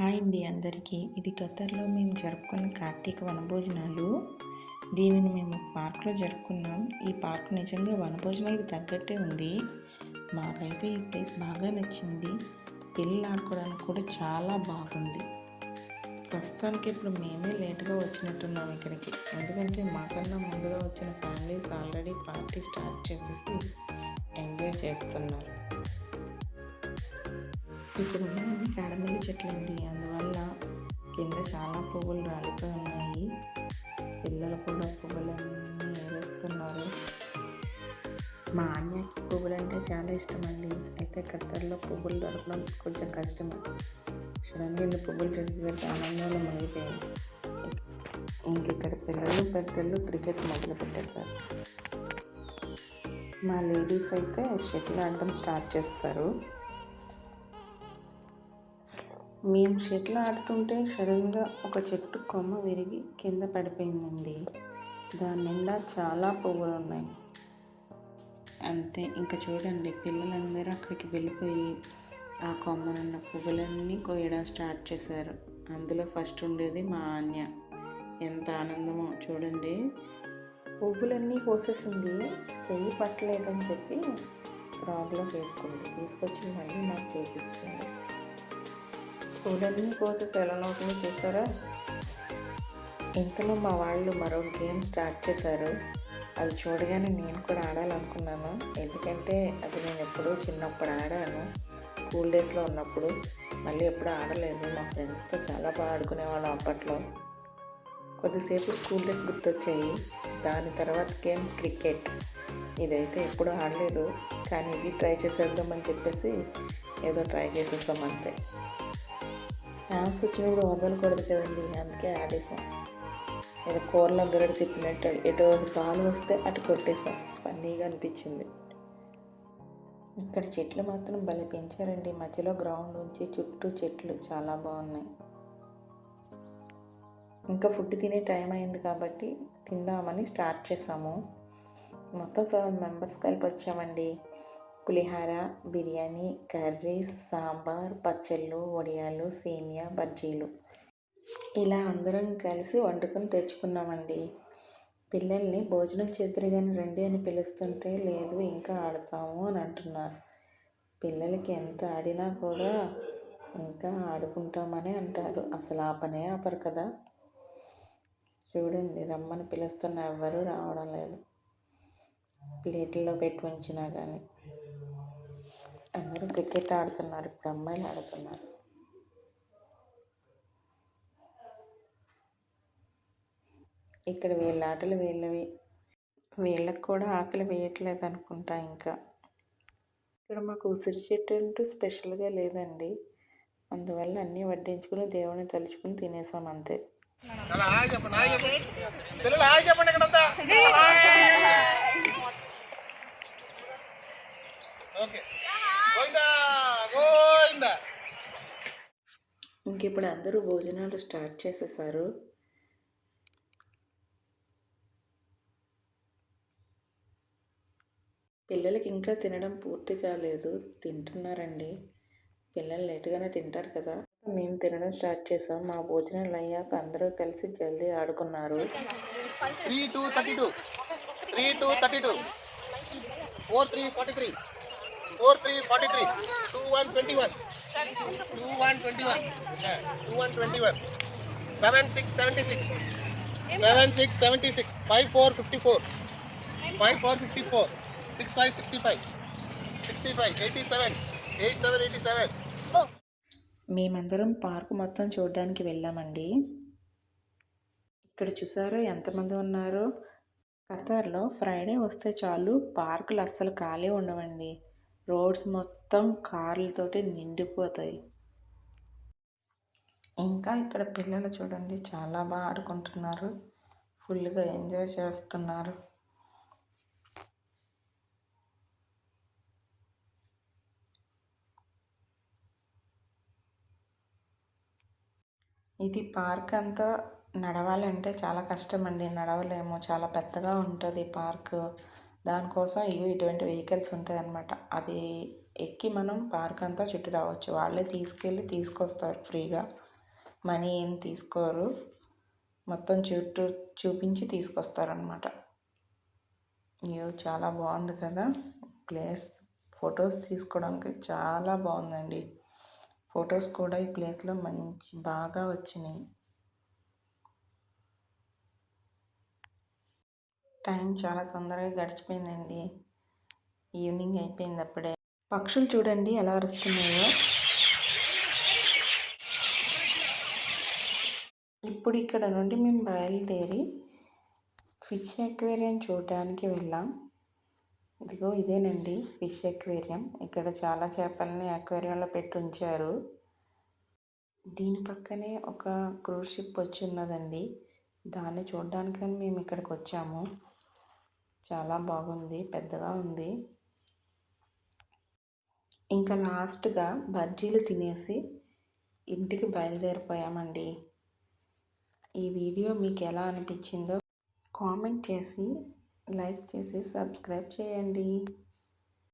Hi అండి అందరికీ. ఇది ఖతర్లో మేము జరుపుకున్న కార్తీక వనభోజనాలు. దీనిని మేము పార్క్లో జరుపుకున్నాం. ఈ పార్క్ నిజంగా వనభోజనాలకు తగ్గట్టే ఉంది. మాకైతే ఈ ప్లేస్ బాగా నచ్చింది. పిల్లలు ఆడుకోవడానికి కూడా చాలా బాగుంది. ప్రస్తుతానికి ఇప్పుడు మేమే లేట్గా వచ్చినట్టున్నాం ఇక్కడికి. ఎందుకంటే మాకన్నా ముందుగా వచ్చిన ఫ్యామిలీస్ ఆల్రెడీ పార్టీ స్టార్ట్ చేసేసి ఎంజాయ్ చేస్తున్నారు. ఇక్కడ ఉన్నవన్నీ కాడమల్లి చెట్లు అండి అందువల్ల కింద చాలా పువ్వులు రాలిపోయి ఉన్నాయి. పిల్లలు కూడా పువ్వులన్నీ ఏరేస్తున్నారు. మా అన్నయ్యకి పువ్వులు అంటే చాలా ఇష్టం అండి అయితే ఖత్తర్లో పువ్వులు దొరకడం కొంచెం కష్టమే. చూడండి ఇన్ని పువ్వులు చేసేసరికి ఆనందంలో మునిగిపోయింది ఇంక ఇక్కడ పిల్లలు పెద్దలు క్రికెట్ మొదలు పెట్టేశారు మా లేడీస్ అయితే షటిల్ ఆడటం స్టార్ట్ చేస్తారు. మేము షటిల్ ఆడుతుంటే సడన్గా ఒక చెట్టు కొమ్మ విరిగి కింద పడిపోయిందండి. దాని నిండా చాలా పువ్వులు ఉన్నాయి. అంతే ఇంకా చూడండి పిల్లలందరూ అక్కడికి వెళ్ళిపోయి ఆ కొమ్మనున్న పువ్వులన్నీ కోయడం స్టార్ట్ చేశారు. అందులో ఫస్ట్ ఉండేది మా ఆన్య. ఎంత ఆనందమో చూడండి. పువ్వులన్నీ కోసేసింది చెయ్యి పట్టలేదని చెప్పి ప్రాబ్లం వేసుకుంది. తీసుకొచ్చి మళ్ళీ నాకు చూపిస్తుంది. పూలన్నీ కోసేసి ఎలా అవుతుంది చూసారా ఇంతలో మా వాళ్ళు మరో గేమ్ స్టార్ట్ చేశారు. అది చూడగానే నేను కూడా ఆడాలనుకున్నాను. ఎందుకంటే అది నేను ఎప్పుడూ చిన్నప్పుడు ఆడాను. స్కూల్ డేస్లో ఉన్నప్పుడు. మళ్ళీ ఎప్పుడు ఆడలేదు. మా ఫ్రెండ్స్తో చాలా బాగా ఆడుకునేవాళ్ళం అప్పట్లో. కొద్దిసేపు స్కూల్ డేస్ గుర్తొచ్చాయి. దాని తర్వాత గేమ్ క్రికెట్. ఇదైతే ఎప్పుడూ ఆడలేదు. కానీ ఇది ట్రై చేసేద్దామని చెప్పేసి ఏదో ట్రై చేసేస్తాం అంతే. ఛాన్స్ వచ్చినప్పుడు వదలకూడదు కదండి అందుకే ఆడేసాం. ఏదో కూరలో గరడు తిప్పినట్టు ఎటో పాలు వస్తే అటు కొట్టేసాం. ఫన్నీగా అనిపించింది. ఇక్కడ చెట్లు మాత్రం భలే పెంచారండి. మధ్యలో గ్రౌండ్ ఉంచి చుట్టూ చెట్లు చాలా బాగున్నాయి. ఇంకా ఫుడ్ తినే టైం అయింది కాబట్టి తిందామని స్టార్ట్ చేసాము. మొత్తం సెవెన్ మెంబర్స్ కలిపి వచ్చామండి. పులిహార బిర్యానీ కర్రీస్ సాంబార్ పచ్చళ్ళు వడియాలు సేమియా బజ్జీలు. ఇలా అందరం కలిసి వండుకొని తెచ్చుకున్నామండి. పిల్లల్ని భోజనం చేద్దరు రండి అని పిలుస్తుంటే లేదు ఇంకా ఆడతాము అని అంటున్నారు. పిల్లలకి ఎంత ఆడినా కూడా ఇంకా ఆడుకుంటామని అంటారు. అసలు ఆపనే ఆపరు కదా. చూడండి రమ్మని పిలుస్తున్న ఎవ్వరూ రావడం లేదు. ప్లేట్లో పెట్టి ఉంచినా కానీ అందరూ క్రికెట్ ఆడుతున్నారు ఇప్పుడు అమ్మాయిలు ఆడుతున్నారు ఇక్కడ వీళ్ళ ఆటలు వీళ్ళవి వీళ్ళకి కూడా ఆకలి వేయట్లేదు అనుకుంటా ఇంకా ఇక్కడ మాకు ఉసిరి చెట్టు అంటూ స్పెషల్గా లేదండి అందువల్ల అన్నీ వడ్డించుకుని దేవుని తలుచుకుని తినేసాం అంతే చెప్పండి చెప్పండి ఇప్పుడు అందరూ భోజనాలు స్టార్ట్ చేసేసారు. పిల్లలకి ఇంకా తినడం పూర్తి కాలేదు. తింటున్నారండి. పిల్లలు లేటుగానే తింటారు కదా. మేము తినడం స్టార్ట్ చేసాం. మా భోజనాలు అయ్యాక అందరూ కలిసి జల్దీ ఆడుకున్నారు. Three two thirty two. Three two thirty two. Four three forty three. Four three forty three two one twenty one two one twenty one two one twenty one seven six seventy six seven six seventy six five four fifty four five four fifty four six five sixty five sixty five eighty seven eight seven eighty seven మేమందరం park మొత్తం చూడడానికి వెళ్ళామండి. ఇక్కడ చూసారో ఎంతమంది ఉన్నారో? ఖతార్లో Friday వస్తే చాలు పార్కులు అస్సలు ఖాళీ ఉండవండి. రోడ్స్ మొత్తం కార్లతోటి నిండిపోతాయి. ఇంకా ఇక్కడ పిల్లలు చూడండి చాలా బాగా ఆడుకుంటున్నారు. ఫుల్గా ఎంజాయ్ చేస్తున్నారు. ఇది పార్క్ అంతా నడవాలంటే చాలా కష్టం అండి నడవలేము. చాలా పెద్దగా ఉంటుంది పార్క్. దానికోసం ఇవి ఇటువంటి వెహికల్స్ ఉంటాయి అన్నమాట అది ఎక్కి మనం పార్క్ అంతా చుట్టూ రావచ్చు. వాళ్ళే తీసుకెళ్ళి తీసుకొస్తారు ఫ్రీగా. మనీ ఏం తీసుకోరు. మొత్తం చుట్టూ చూపించి తీసుకొస్తారనమాట అయ్యో చాలా బాగుంది కదా. ప్లేస్. ఫొటోస్ తీసుకోవడానికి చాలా బాగుందండి. ఫొటోస్ కూడా ఈ ప్లేస్లో మంచి బాగా వచ్చినాయి. టైం చాలా తొందరగా గడిచిపోయిందండి. ఈవినింగ్ అయిపోయింది అప్పుడే. పక్షులు చూడండి ఎలా అరుస్తున్నాయో. ఇప్పుడు ఇక్కడ నుండి మేము బయలుదేరి ఫిష్ ఎక్వేరియం చూడడానికి వెళ్ళాం. ఇదిగో ఇదేనండి ఫిష్ ఎక్వేరియం. ఇక్కడ చాలా చేపలని అక్వేరియంలో పెట్టి ఉంచారు. దీని పక్కనే ఒక క్రూజ్ షిప్ వచ్చి ఉన్నదండి దాన్ని చూడడానికని మేము ఇక్కడికి వచ్చాము. చాలా బాగుంది పెద్దగా ఉంది. ఇంకా లాస్ట్గా బజ్జీలు తినేసి ఇంటికి బయలుదేరిపోయామండి. ఈ వీడియో మీకు ఎలా అనిపించిందో కామెంట్ చేసి లైక్ చేసి సబ్స్క్రైబ్ చేయండి.